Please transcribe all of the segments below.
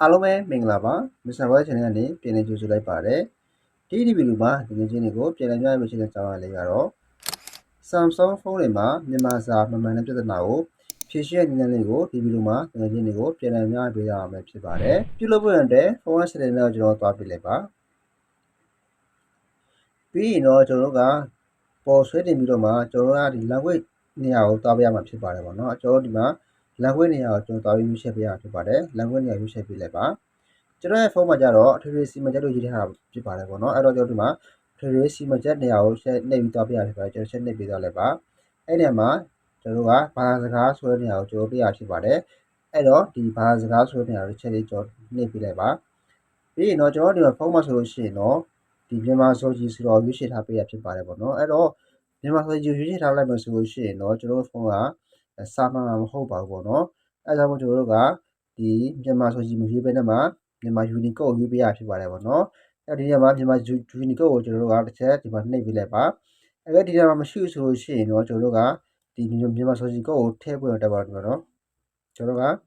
အားလုံးပဲမင်္ဂလာပါမစ္စတာဝဲ channel ကနေပြန်လည်ကြိုဆိုလိုက်ပါတယ်ဒီဒီဗီဒီယိုမှာဒီငယ်ချင်းတွေကိုပြန်လည်များရရှိတဲ့ကြောင်းအလေးကတော့ Samsung ဖုန်းတွေမှာမြန်မာစာမမှန်တဲ့ပြဿနာကိုဖြေရှင်းတဲ့နည်းလေးကိုဒီဗီဒီယိုမှာငယ်ချင်းတွေကိုပြန်လည်များပေးရအောင်ပဲဖြစ်ပါတယ်ပြုလုပ်ဖို့ရတဲ့ဖုန်း setting တွေကိုကျွန်တော်သွားပြလိုက်ပါပြီးရင်တော့ကျွန်တော်တို့ကပေါ်ဆွဲတင်ပြီးတော့မှကျွန်တော်တို့ကဒီ language နေရာကိုသွားပြရမှာဖြစ်ပါတယ်ပေါ့နော်ကျွန်တော်တို့ဒီမှာ language နေရာကိုကျွန်တော်သွားပြီးရွေးချယ်ပေးရဖြစ်ပါတယ် language နေရာရွေးချယ်ပေးလိုက်ပါကျွန်တော်ရဲ့ဖုန်းမှာကြတော့အထွေထွေစီမံချက်လို့ရေးထားတာဖြစ်ပါတယ်ပေါ့နော်အဲ့တော့ကျွန်တော်ဒီမှာထွေထွေစီမံချက်နေရာကိုဆက်နှိပ်ပြီးသွားပြရဖြစ်ပါတယ်ကျွန်တော်ဆက်နှိပ်ပြီးသွားလိုက်ပါအဲ့ဒီမှာကျွန်တော်တို့ကဘာသာစကားဆိုတဲ့နေရာကိုကျွန်တော်ပြရဖြစ်ပါတယ်အဲ့တော့ဒီဘာသာစကားဆိုတဲ့နေရာကိုချက်လေးကျွန်တော်နှိပ်ပြီးလိုက်ပါပြီးရင်တော့ကျွန်တော်ဒီမှာဖုန်းမှာဆိုလို့ရှိရင်တော့ဒီမြန်မာဆိုကြီးဆိုတော့ရွေးချယ်ထားပေးရဖြစ်ပါတယ်ပေါ့နော်အဲ့တော့မြန်မာဆိုကြီးရွေးချယ်ထားလိုက်မှဆိုလို့ရှိရင်တော့ကျွန်တော်ဖုန်းက စာမှန်မှာမဟုတ်ပါဘူးပေါ့နော်အဲဒါကြောင့်မို့ကျွန်တော်တို့ကဒီမြန်မာဆိုကြီးမရွေးဘဲနဲ့မှမြန်မာ Unicode ကိုရွေးပေးရဖြစ်ပါတယ်ပေါ့နော်အဲဒီနေရာမှာမြန်မာ Unicode ကိုကျွန်တော်တို့ကတစ်ချက်ဒီမှာနှိပ်ပေးလိုက်ပါအဲဒီဒီနေရာမှာမရှိဘူးဆိုလို့ရှိရင်တော့ကျွန်တော်တို့ကဒီမြန်မာဆိုကြီးကိုထည့်ပွင့်တက်ပါတော့နော်ကျွန်တော်တို့က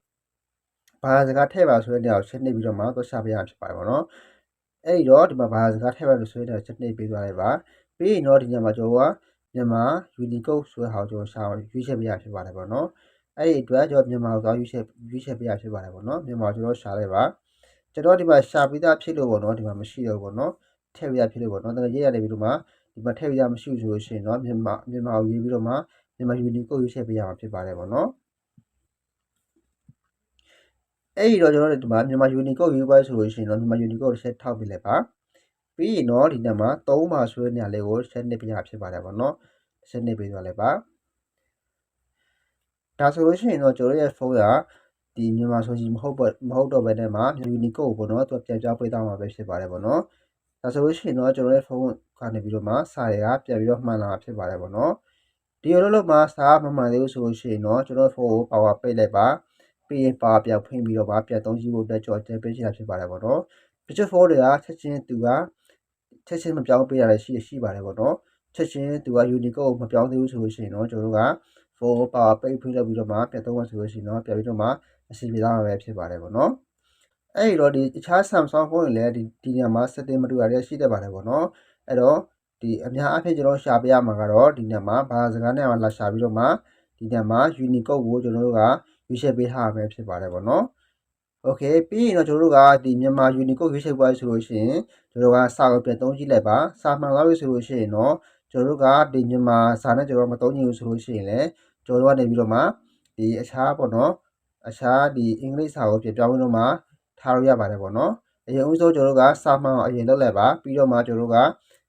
ဘာစကားထည့်ပါဆိုတဲ့နေရာကိုချက်နှိပ်ပြီးတော့မှသွားရှာပေးရဖြစ်ပါတယ်ပေါ့နော်အဲ့ဒီတော့ဒီမှာဘာစကားထည့်ပါလို့ဆိုတဲ့ချက်နှိပ်ပေးသွားလိုက်ပါပြီးရင်တော့ဒီညမှာကျွန်တော်က မြန်မာ Unicode ဆိုတဲ့ဟာကိုကျွန်တော်ရှာရွေးချက်ပေးရဖြစ်ပါတယ်ပေါ့နော်အဲ့ဒီအတွက်ကျွန်တော်မြန်မာကိုသွားရွေးချက်ရွေးချက်ပေးရဖြစ်ပါတယ်ပေါ့နော်မြန်မာကျွန်တော်ရှာလိုက်ပါကျွန်တော်ဒီမှာရှာပြီးသားဖြစ်လို့ပေါ့နော်ဒီမှာမရှိတော့ဘူးပေါ့နော်ထည့်ပြီးသားဖြစ်လို့ပေါ့နော်တကယ်ရေးရတယ်ပြီးတော့မှဒီမှာထည့်ပြီးသားမရှိဘူးဆိုလို့ရှိရင်တော့မြန်မာမြန်မာကိုရေးပြီးတော့မှမြန်မာ Unicode ရွေးချက်ပေးရမှာဖြစ်ပါတယ်ပေါ့နော်အဲ့ဒီတော့ကျွန်တော်တို့ဒီမှာမြန်မာ Unicode ရေးပွဲဆိုလို့ရှိရင်တော့မြန်မာ Unicode တစ်ချက်ထောက်ပြလိုက်ပါ ပြီးရင်တော့ဒီနေ့မှာ3မှာဆွဲနေရလေးကိုဆက်နှစ်ပြရဖြစ်ပါတယ်ပေါ့နော်ဆက်နှစ်ပေးသွားလိုက်ပါဒါဆိုလို့ရှိရင်တော့ကျွန်တော်ရဲ့ဖုန်းကဒီမြန်မာဆိုကြီးမဟုတ်ပေါ့မဟုတ်တော့ဘဲနဲ့မှာ Unicode ပေါ့နော်သူပြန်ပြောင်းပေးသွားမှာပဲဖြစ်ပါတယ်ပေါ့နော်ဒါဆိုလို့ရှိရင်တော့ကျွန်တော်ရဲ့ဖုန်းကနေပြီးတော့မှစာတွေကပြန်ပြီးတော့မှန်လာဖြစ်ပါတယ်ပေါ့နော်ဒီလိုလို့မှစာမမှန်သေးဘူးဆိုလို့ရှိရင်တော့ကျွန်တော်ဖုန်းကို power ပိတ်လိုက်ပါပြီးရင်ပါပြန်ဖွင့်ပြီးတော့ပါပြန်သုံးကြည့်ဖို့အတွက်ကြော်တဲပေးချင်တာဖြစ်ပါတယ်ပေါ့နော်တချို့ဖုန်းတွေကချက်ချင်းသူက ချက်ချင်းမပြောင်းပေးရလည်းရှိရှိပါတယ်ပေါ့နော်ချက်ချင်းသူက Unicode မပြောင်းသေးဘူးဆိုလို့ရှိရင်တော့ကျွန်တော်တို့ကဖုန်းပါပိတ်ဖွင့်လုပ်ပြီးတော့မှပြန်သုံးမှဆိုလို့ရှိရင်တော့ပြန်ပြီးတော့မှအစီအပြေသားမှာပဲဖြစ်ပါတယ်ပေါ့နော်အဲ့ဒီတော့ဒီတခြား Samsung ဖုန်းတွေလည်းဒီဒီညမှာ setting မတူတာတွေရှိတတ်ပါတယ်ပေါ့နော်အဲ့တော့ဒီအများအားဖြင့်ကျွန်တော်ရှာပြရမှာကတော့ဒီညမှာဘာစကားနဲ့မှလာရှာပြီးတော့မှဒီညမှာ Unicode ကိုကျွန်တော်တို့ကရွေးချယ်ပေးထားမှာဖြစ်ပါတယ်ပေါ့နော် okay ပြီးရင်တော့ကျွန်တော်တို့ကဒီမြန်မာ Unicode ရွေးချယ်ပွဲဆိုလို့ရှိရင်ကျွန်တော်ကစာကိုပြန်သုံးကြည့်လိုက်ပါစာမှန်သွားပြီဆိုလို့ရှိရင်တော့ကျွန်တော်တို့ကဒီမြန်မာစာနဲ့ကျွန်တော်မသုံးကြည့်ဘူးဆိုလို့ရှိရင်လည်းကျွန်တော်တို့ကနေပြီးတော့မှဒီအခြားပေါ့နော်အခြားဒီအင်္ဂလိပ်စာကိုပြန်ပြောင်းပြီးတော့မှထားလို့ရပါတယ်ပေါ့နော်အရင်ဦးဆုံးကျွန်တော်တို့ကစာမှန်အောင်အရင်လုပ်လိုက်ပါပြီးတော့မှကျွန်တော်တို့က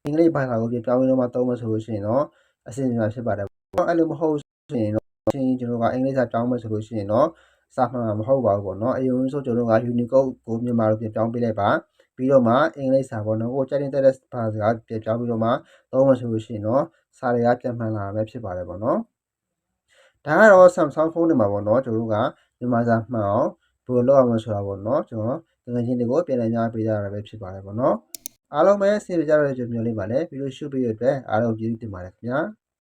အင်္ဂလိပ်ဘာသာကိုပြန်ပြောင်းပြီးတော့မှသုံးမယ်ဆိုလို့ရှိရင်တော့အဆင်ပြေမှာဖြစ်ပါတယ်ပေါ့အဲ့လိုမဟုတ်ဆိုရင်တော့ကျွန်တော်တို့ကအင်္ဂလိပ်စာပြောင်းမယ်ဆိုလို့ရှိရင်တော့ စာမှန်မှာမဟုတ်ပါဘူးပေါ့နော်အရင်ဦးဆုံးကျွန်တော်က Unicode ကိုမြန်မာလိုပြန်ပြောင်းပေးလိုက်ပါပြီးတော့မှအင်္ဂလိပ်စာပေါ့နော်ကိုကြိုက်တဲ့တဲ့ဘာစကားပြန်ပြောင်းပြီးတော့မှသုံးမှဆိုလို့ရှိရင်တော့စာတွေကပြန်မှန်လာမှာဖြစ်ပါတယ်ပေါ့နော်ဒါကတော့ Samsung ဖုန်းတွေမှာပေါ့နော်ကျွန်တော်တို့ကမြန်မာစာမှန်အောင်ဘယ်လိုလုပ်အောင်ဆိုတာပေါ့နော်ကျွန်တော်ငွေချင်းတွေကိုပြန်လည်များပေးကြရတာပဲဖြစ်ပါတယ်ပေါ့နော်အားလုံးပဲစေပြကြရတဲ့ကြုံမျိုးလေးပါလေပြီးလို့ရှုပ်ပေးရတဲ့အတွက်အားလုံးကျေးဇူးတင်ပါတယ်ခင်ဗျာ